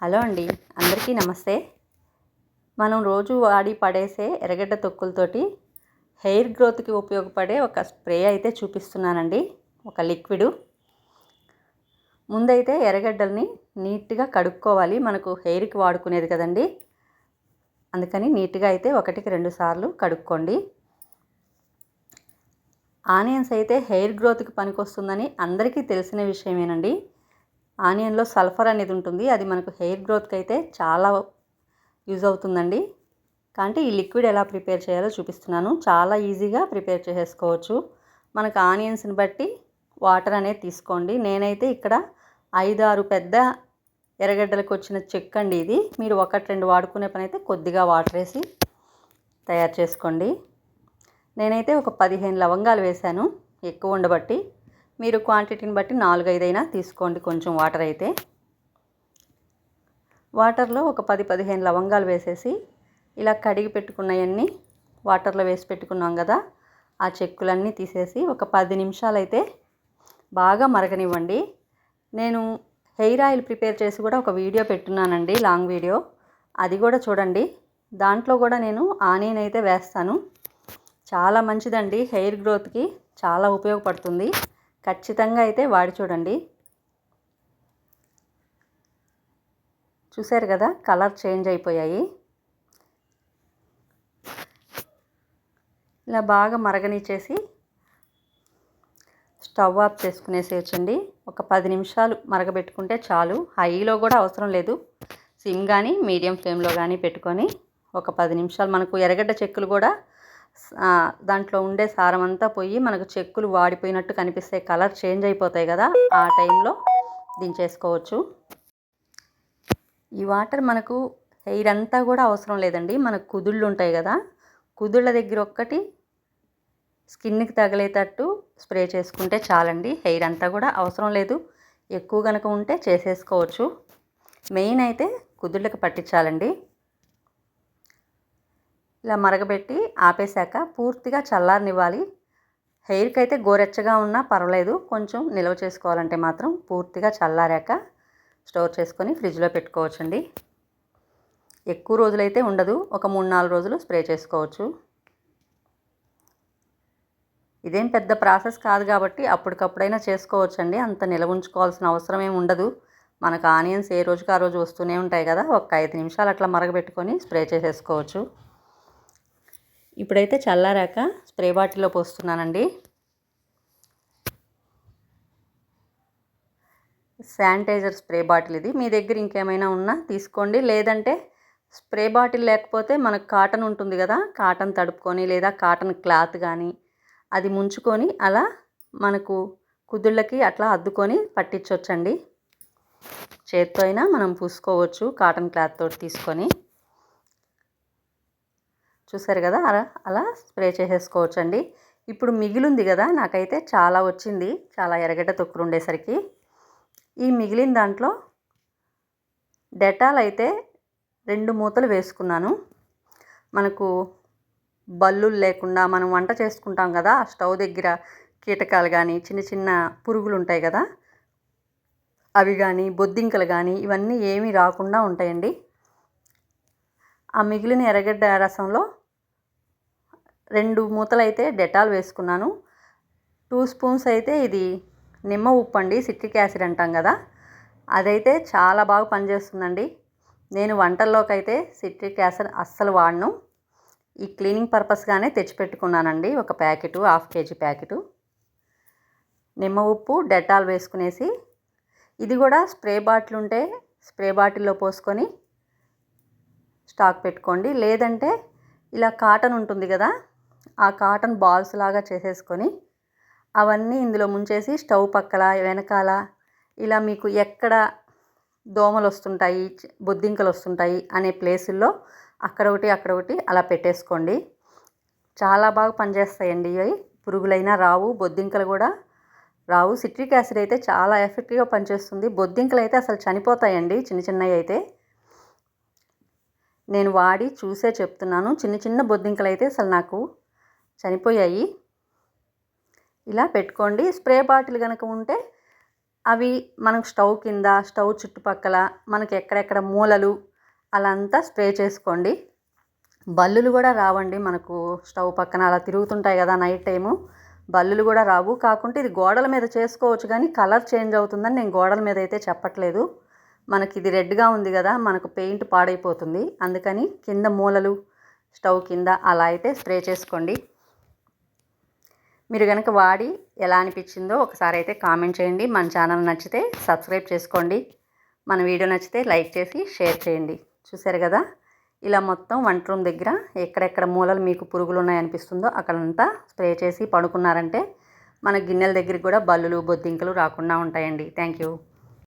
Hello అండి అందరికీ నమస్తే. మనం రోజు వాడి పడేసే ఎర్రగడ్డ తొక్కులతోటి హెయిర్ గ్రోత్కి ఉపయోగపడే ఒక స్ప్రే అయితే చూపిస్తున్నానండి ఒక లిక్విడ్. ముందైతే ఎర్రగడ్డల్ని నీట్గా కడుక్కోవాలి మనకు హెయిర్కి వాడుకునేది కదండి. అందుకని నీట్గా అయితే ఒకటికి రెండు సార్లు కడుక్కోండి. ఆనియన్స్ అయితే హెయిర్ గ్రోత్కి పనికొస్తుందని అందరికీ తెలిసిన విషయమేనండి. ఆనియన్లో సల్ఫర్ అనేది ఉంటుంది. అది మనకు హెయిర్ గ్రోత్కి అయితే చాలా యూజ్ అవుతుందండి. కాబట్టి ఈ లిక్విడ్ ఎలా ప్రిపేర్ చేయాలో చూపిస్తున్నాను. చాలా ఈజీగా ప్రిపేర్ చేసేసుకోవచ్చు. మనకు ఆనియన్స్ని బట్టి వాటర్ అనేది తీసుకోండి. నేనైతే ఇక్కడ ఐదు ఆరు పెద్ద ఎర్రగడ్డలకు వచ్చిన చెక్ అండి ఇది. మీరు ఒకటి రెండు వాడుకునే పని అయితే కొద్దిగా వాటర్ వేసి తయారు చేసుకోండి. నేనైతే ఒక పదిహేను లవంగాలు వేశాను ఎక్కువ ఉండబట్టి మీరు క్వాంటిటీని బట్టి నాలుగైదైనా తీసుకోండి కొంచెం వాటర్ అయితే. వాటర్లో ఒక పది పదిహేను లవంగాలు వేసేసి ఇలా కడిగి పెట్టుకున్నవన్నీ వాటర్లో వేసి పెట్టుకున్నాం కదా ఆ చెక్కులన్నీ తీసేసి ఒక పది నిమిషాలు అయితే బాగా మరగనివ్వండి. నేను హెయిర్ ఆయిల్ ప్రిపేర్ చేసి కూడా ఒక వీడియో పెట్టున్నానండి లాంగ్ వీడియో. అది కూడా చూడండి. దాంట్లో కూడా నేను ఆనియన్ అయితే వేస్తాను. చాలా మంచిదండి హెయిర్ గ్రోత్కి చాలా ఉపయోగపడుతుంది. ఖచ్చితంగా అయితే వాడి చూడండి. చూశారు కదా కలర్ చేంజ్ అయిపోయాయి. ఇలా బాగా మరగనిచ్చేసి స్టవ్ ఆఫ్ చేసుకునేసేయచ్చండి. ఒక పది నిమిషాలు మరగబెట్టుకుంటే చాలు. హైలో కూడా అవసరం లేదు. సిమ్ కానీ మీడియం ఫ్లేమ్లో కానీ పెట్టుకొని ఒక పది నిమిషాలు మనకు ఎర్రగడ్డ చెక్కులు కూడా దాంట్లో ఉండే సారం అంతా పోయి మనకు చెక్కులు వాడిపోయినట్టు కనిపిస్తే కలర్ చేంజ్ అయిపోతాయి కదా ఆ టైంలో దించేసుకోవచ్చు. ఈ వాటర్ మనకు హెయిర్ అంతా కూడా అవసరం లేదండి. మనకు కుదుళ్ళు ఉంటాయి కదా కుదుళ్ళ దగ్గర ఒక్కటి స్కిన్కి తగిలేటట్టు స్ప్రే చేసుకుంటే చాలండి. హెయిర్ అంతా కూడా అవసరం లేదు. ఎక్కువ కనుక ఉంటే చేసేసుకోవచ్చు. మెయిన్ అయితే కుదుళ్ళకి పట్టించాలండి. ఇలా మరగబెట్టి ఆపేశాక పూర్తిగా చల్లారనివ్వాలి. హెయిర్కి అయితే గోరెచ్చగా ఉన్నా పర్వాలేదు. కొంచెం నిల్వ చేసుకోవాలంటే మాత్రం పూర్తిగా చల్లారాక స్టోర్ చేసుకొని ఫ్రిడ్జ్లో పెట్టుకోవచ్చండి. ఎక్కువ రోజులైతే ఉండదు. ఒక మూడు నాలుగు రోజులు స్ప్రే చేసుకోవచ్చు. ఇదేం పెద్ద ప్రాసెస్ కాదు కాబట్టి అప్పటికప్పుడైనా చేసుకోవచ్చండి. అంత నిల్వ ఉంచుకోవాల్సిన అవసరం ఏమి ఉండదు. మనకు ఆనియన్స్ ఏ రోజుకి ఆ రోజు వస్తూనే ఉంటాయి కదా. ఒక ఐదు నిమిషాలు అట్లా మరగబెట్టుకొని స్ప్రే చేసేసుకోవచ్చు. ఇప్పుడైతే చల్లారాక స్ప్రే బాటిల్లో పోస్తున్నానండి. శానిటైజర్ స్ప్రే బాటిల్ ఇది. మీ దగ్గర ఇంకేమైనా ఉన్నా తీసుకోండి. లేదంటే స్ప్రే బాటిల్ లేకపోతే మనకు కాటన్ ఉంటుంది కదా కాటన్ తడుపుకొని లేదా కాటన్ క్లాత్ కానీ అది ముంచుకొని అలా మనకు కుదుళ్ళకి అట్లా అద్దుకొని పట్టించవచ్చండి చేత్తో అయినా మనం పూసుకోవచ్చు కాటన్ క్లాత్ తోటి తీసుకొని. చూసారు కదా? అలా అలా స్ప్రే చేసేసుకోవచ్చు అండి ఇప్పుడు మిగిలింది కదా? నాకైతే చాలా వచ్చింది. చాలా ఎరగడ్డ తొక్కులు ఉండేసరికి. ఈ మిగిలిన దాంట్లో డెటాల్ అయితే రెండు మూతలు వేసుకున్నాను. మనకు బల్లులు లేకుండా మనం వంట చేసుకుంటాం కదా? ఆ స్టవ్ దగ్గర కీటకాలు కానీ చిన్న చిన్న పురుగులు ఉంటాయి కదా? అవి కానీ బొద్దింకలు కానీ ఇవన్నీ ఏమీ రాకుండా ఉంటాయండి. ఆ మిగిలిన ఎర్రగడ్డ రసంలో రెండు మూతలు అయితే డెటాల్ వేసుకున్నాను. టూ స్పూన్స్ అయితే ఇది నిమ్మ ఉప్పు అండి సిట్రిక్ యాసిడ్ అంటాం కదా. అదైతే చాలా బాగా పనిచేస్తుందండి. నేను వంటల్లోకి అయితే సిట్రిక్ యాసిడ్ అస్సలు వాడను. ఈ క్లీనింగ్ పర్పస్గానే తెచ్చిపెట్టుకున్నానండి ఒక ప్యాకెట్ హాఫ్ కేజీ ప్యాకెటు. నిమ్మ ఉప్పు డెటాల్ వేసుకునేసి ఇది కూడా స్ప్రే బాటిల్ ఉంటే స్ప్రే బాటిల్లో పోసుకొని స్టాక్ పెట్టుకోండి. లేదంటే ఇలా కాటన్ ఉంటుంది కదా ఆ కాటన్ బాల్స్ లాగా చేసేసుకొని అవన్నీ ఇందులో ముంచేసి స్టవ్ పక్కల వెనకాల ఇలా మీకు ఎక్కడ దోమలు వస్తుంటాయి బొద్దింకలు వస్తుంటాయి అనే ప్లేసుల్లో అక్కడ ఒకటి అక్కడ ఒకటి అలా పెట్టేసుకోండి. చాలా బాగా పనిచేస్తాయండి ఇవి. పురుగులైనా రావు బొద్దింకలు కూడా రావు. సిట్రిక్ యాసిడ్ అయితే చాలా ఎఫెక్టివ్గా పనిచేస్తుంది. బొద్దింకలు అయితే అసలు చనిపోతాయండి చిన్న చిన్నవి అయితే. నేను వాడి చూసే చెప్తున్నాను. చిన్న చిన్న బొద్దింకలు అయితే అసలు నాకు చనిపోయాయి. ఇలా పెట్టుకోండి. స్ప్రే బాటిల్ కనుక ఉంటే అవి మనకు స్టవ్ కింద స్టవ్ చుట్టుపక్కల మనకి ఎక్కడెక్కడ మూలలు అలా అంతా స్ప్రే చేసుకోండి. బల్లులు కూడా రావండి. మనకు స్టవ్ పక్కన అలా తిరుగుతుంటాయి కదా నైట్ టైము. బల్లులు కూడా రావు. కాకుంటే ఇది గోడల మీద చేసుకోవచ్చు కానీ కలర్ చేంజ్ అవుతుందని నేను గోడల మీద అయితే చెప్పట్లేదు. మనకి ఇది రెడ్గా ఉంది కదా మనకు పెయింట్ పాడైపోతుంది. అందుకని కింద మూలలు స్టవ్ కింద అలా అయితే స్ప్రే చేసుకోండి. మీరు కనుక వాడి ఎలా అనిపించిందో ఒకసారి అయితే కామెంట్ చేయండి. మన ఛానల్ నచ్చితే సబ్స్క్రైబ్ చేసుకోండి. మన వీడియో నచ్చితే లైక్ చేసి షేర్ చేయండి. చూసారు కదా? ఇలా మొత్తం వంట రూమ్ దగ్గర ఎక్కడెక్కడ మూలలు మీకు పురుగులు ఉన్నాయనిపిస్తుందో అక్కడంతా స్ప్రే చేసి పడుకున్నారంటే మన గిన్నెల దగ్గరికి కూడా బల్లులు బొద్దింకలు రాకుండా ఉంటాయండి. Thank you.